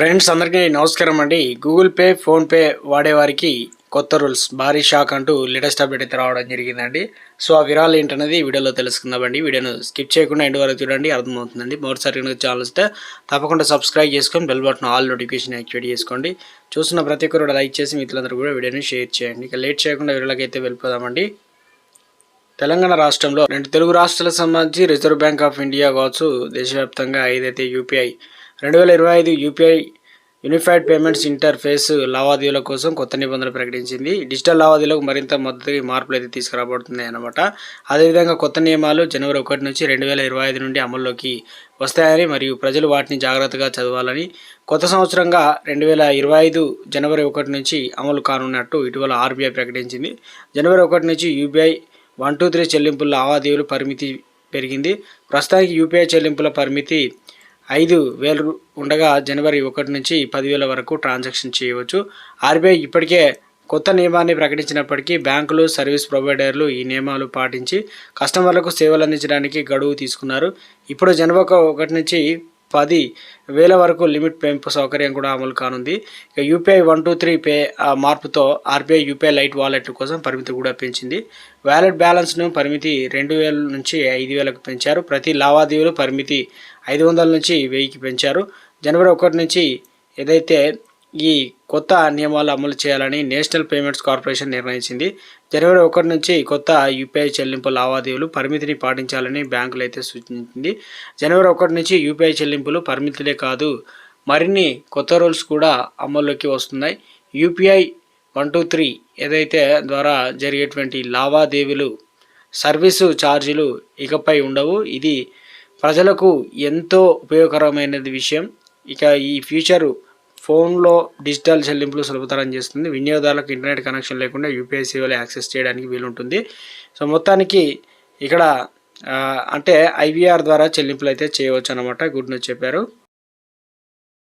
Friends అందరికీ నమస్కారం అండి. గూగుల్ పే ఫోన్పే వాడేవారికి కొత్త రూల్స్ భారీ షాక్ అంటూ లేటెస్ట్ అప్డేట్ అయితే రావడం జరిగిందండి. సో ఆ విరాలు ఏంటనేది వీడియోలో తెలుసుకుందామండి. వీడియోను స్కిప్ చేయకుండా ఎండ్ వరకు చూడండి అర్థమవుతుందండి. మరోసారి కనుక ఛానల్ వస్తే తప్పకుండా సబ్స్క్రైబ్ చేసుకొని bell button all notification activate చేసుకోండి. చూస్తున్న ప్రతి ఒక్కరు కూడా లైక్ చేసి మిత్రులందరూ కూడా వీడియోని షేర్ చేయండి. ఇక లేట్ చేయకుండా వీడియోలకి వెళ్ళిపోదామండి. తెలంగాణ రాష్ట్రంలో రెండు తెలుగు రాష్ట్రాలకు సంబంధించి రిజర్వ్ బ్యాంక్ ఆఫ్ ఇండియా కావచ్చు దేశవ్యాప్తంగా ఏదైతే యూపీఐ రెండు వేల ఇరవై ఐదు యూపీఐ యూనిఫైడ్ పేమెంట్స్ ఇంటర్ఫేస్ లావాదేవీల కోసం కొత్త నిబంధనలు ప్రకటించింది. డిజిటల్ లావాదేవీలకు మరింత మద్దతు మార్పులు అయితే తీసుకురాబడుతున్నాయి అన్నమాట. అదేవిధంగా కొత్త నియమాలు జనవరి ఒకటి నుంచి రెండు వేల ఇరవై ఐదు నుండి అమల్లోకి వస్తాయని మరియు ప్రజలు వాటిని జాగ్రత్తగా చదవాలని కొత్త సంవత్సరంగా రెండు వేల ఇరవై ఐదు జనవరి ఒకటి నుంచి అమలు కానున్నట్టు ఇటీవల ఆర్బీఐ ప్రకటించింది. జనవరి ఒకటి నుంచి యూపీఐ వన్ టూ త్రీ చెల్లింపుల లావాదేవీల పరిమితి పెరిగింది. ప్రస్తుతానికి యూపీఐ చెల్లింపుల పరిమితి ఐదు వేలు ఉండగా జనవరి ఒకటి నుంచి పదివేల వరకు ట్రాన్సాక్షన్ చేయవచ్చు. ఆర్బీఐ ఇప్పటికే కొత్త నియమాన్ని ప్రకటించినప్పటికీ బ్యాంకులు సర్వీస్ ప్రొవైడర్లు ఈ నియమాలు పాటించి కస్టమర్లకు సేవలు అందించడానికి గడువు తీసుకున్నారు. ఇప్పుడు జనవరి ఒకటి నుంచి పది వేల వరకు లిమిట్ పెంపు సౌకర్యం కూడా అమలు కానుంది. ఇక UPI one two three pay మార్పుతో ఆర్బీఐ యూపీఐ లైట్ వాలెట్ల కోసం పరిమితి కూడా పెంచింది. వ్యాలెట్ బ్యాలెన్స్ను పరిమితి రెండు వేల నుంచి ఐదు వేలకు పెంచారు. ప్రతి లావాదేవీలు పరిమితి ఐదు వందల నుంచి వెయ్యికి పెంచారు. జనవరి ఒకటి నుంచి ఏదైతే ఈ కొత్త నియమాలు అమలు చేయాలని నేషనల్ పేమెంట్స్ కార్పొరేషన్ నిర్ణయించింది. జనవరి ఒకటి నుంచి కొత్త యూపీఐ చెల్లింపు లావాదేవీలు పరిమితిని పాటించాలని బ్యాంకులు అయితే సూచించింది. జనవరి ఒకటి నుంచి యూపీఐ చెల్లింపులు పరిమితులే కాదు మరిన్ని కొత్త రూల్స్ కూడా అమల్లోకి వస్తున్నాయి. యూపీఐ వన్ టూ త్రీ ఏదైతే ద్వారా జరిగేటువంటి లావాదేవీలు సర్వీసు ఛార్జీలు ఇకపై ఉండవు. ఇది ప్రజలకు ఎంతో ఉపయోగకరమైనది విషయం. ఇక ఈ ఫ్యూచరు ఫోన్లో డిజిటల్ చెల్లింపులు సులభతరం చేస్తుంది. వినియోగదారులకు ఇంటర్నెట్ కనెక్షన్ లేకుండా యూపీఐ సేవలు యాక్సెస్ చేయడానికి వీలుంటుంది. సో మొత్తానికి ఇక్కడ అంటే ఐవీఆర్ ద్వారా చెల్లింపులు అయితే చేయవచ్చు అనమాట గుడ్ న్యూస్ చెప్పారు.